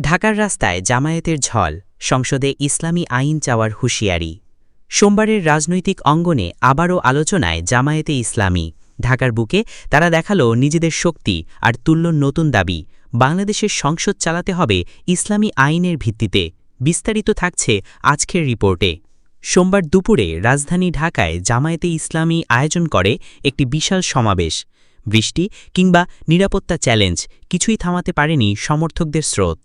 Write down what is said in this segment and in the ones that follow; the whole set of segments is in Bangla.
ঢাকার রাস্তায় জামায়াতের ঝল, সংসদে ইসলামী আইন চাওয়ার হুঁশিয়ারি। সোমবারের রাজনৈতিক অঙ্গনে আবারও আলোচনায় জামায়াতে ইসলামী। ঢাকার বুকে তারা দেখাল নিজেদের শক্তি আর তুল্য নতুন দাবি, বাংলাদেশের সংসদ চালাতে হবে ইসলামী আইনের ভিত্তিতে। বিস্তারিত থাকছে আজকের রিপোর্টে। সোমবার দুপুরে রাজধানী ঢাকায় জামায়াতে ইসলামী আয়োজন করে একটি বিশাল সমাবেশ। বৃষ্টি কিংবা নিরাপত্তা চ্যালেঞ্জ কিছুই থামাতে পারেনি সমর্থকদের স্রোত।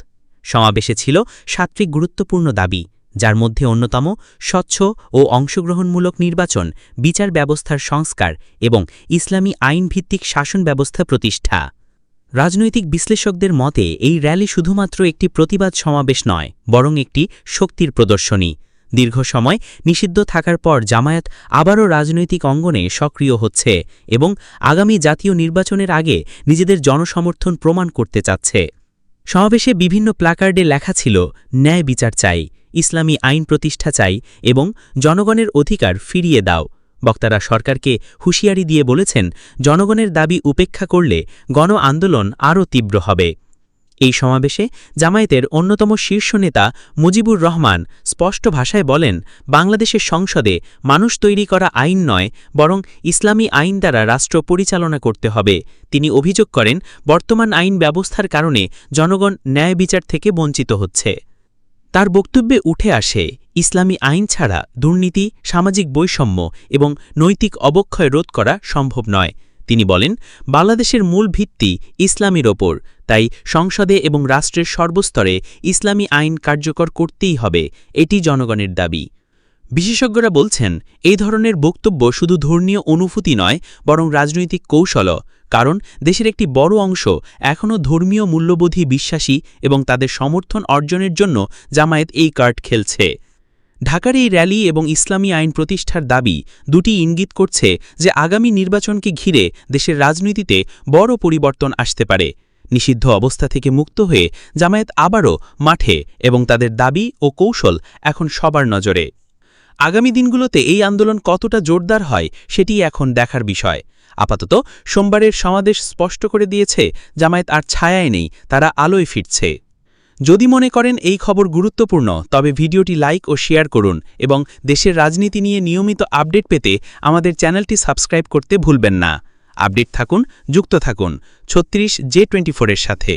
সমাবেশে ছিল সাতটি গুরুত্বপূর্ণ দাবি, যার মধ্যে অন্যতম স্বচ্ছ ও অংশগ্রহণমূলক নির্বাচন, বিচার ব্যবস্থার সংস্কার এবং ইসলামী আইনভিত্তিক শাসন ব্যবস্থা প্রতিষ্ঠা। রাজনৈতিক বিশ্লেষকদের মতে, এই র্যালি শুধুমাত্র একটি প্রতিবাদ সমাবেশ নয়, বরং একটি শক্তির প্রদর্শনী। দীর্ঘ সময় নিষিদ্ধ থাকার পর জামায়াত আবারও রাজনৈতিক অঙ্গনে সক্রিয় হচ্ছে এবং আগামী জাতীয় নির্বাচনের আগে নিজেদের জনসমর্থন প্রমাণ করতে চাচ্ছে। সমাবেশে বিভিন্ন প্লাকার্ডে লেখা ছিল, ন্যায় বিচার চাই, ইসলামী আইন প্রতিষ্ঠা চাই এবং জনগণের অধিকার ফিরিয়ে দাও। বক্তারা সরকারকে হুঁশিয়ারি দিয়ে বলেছেন, জনগণের দাবি উপেক্ষা করলে গণ আন্দোলন আরও তীব্র হবে। এই সমাবেশে জামায়াতের অন্যতম শীর্ষ নেতা মুজিবুর রহমান স্পষ্ট ভাষায় বলেন, বাংলাদেশের সংসদে মানুষ তৈরি করা আইন নয়, বরং ইসলামী আইন দ্বারা রাষ্ট্র পরিচালনা করতে হবে। তিনি অভিযোগ করেন, বর্তমান আইন ব্যবস্থার কারণে জনগণ ন্যায় বিচার থেকে বঞ্চিত হচ্ছে। তার বক্তব্যে উঠে আসে, ইসলামী আইন ছাড়া দুর্নীতি, সামাজিক বৈষম্য এবং নৈতিক অবক্ষয় রোধ করা সম্ভব নয়। তিনি বলেন, বাংলাদেশের মূল ভিত্তি ইসলামীর ওপর, তাই সংসদে এবং রাষ্ট্রের সর্বস্তরে ইসলামী আইন কার্যকর করতেই হবে, এটি জনগণের দাবি। বিশেষজ্ঞরা বলছেন, এই ধরনের বক্তব্য শুধু ধর্মীয় অনুভূতি নয়, বরং রাজনৈতিক কৌশলও, কারণ দেশের একটি বড় অংশ এখনও ধর্মীয় মূল্যবোধী বিশ্বাসী এবং তাদের সমর্থন অর্জনের জন্য জামায়াত এই কার্ড খেলছে। ঢাকার এই র্যালি এবং ইসলামী আইন প্রতিষ্ঠার দাবি দুটি ইঙ্গিত করছে যে আগামী নির্বাচনকে ঘিরে দেশের রাজনীতিতে বড় পরিবর্তন আসতে পারে। নিষিদ্ধ অবস্থা থেকে মুক্ত হয়ে জামায়াত আবারও মাঠে এবং তাদের দাবি ও কৌশল এখন সবার নজরে। আগামী দিনগুলোতে এই আন্দোলন কতটা জোরদার হয় সেটি এখন দেখার বিষয়। আপাতত সোমবারের সমাবেশ স্পষ্ট করে দিয়েছে, জামায়াত আর ছায়ায় নেই, তারা আলোয় ফিরছে। যদি মনে করেন এই খবর গুরুত্বপূর্ণ, তবে ভিডিওটি লাইক ও শেয়ার করুন এবং দেশের রাজনীতি নিয়ে নিয়মিত আপডেট পেতে আমাদের চ্যানেলটি সাবস্ক্রাইব করতে ভুলবেন না। আপডেট থাকুন, যুক্ত থাকুন। ছত্রিশ জে টোয়েন্টি ফোরের সাথে।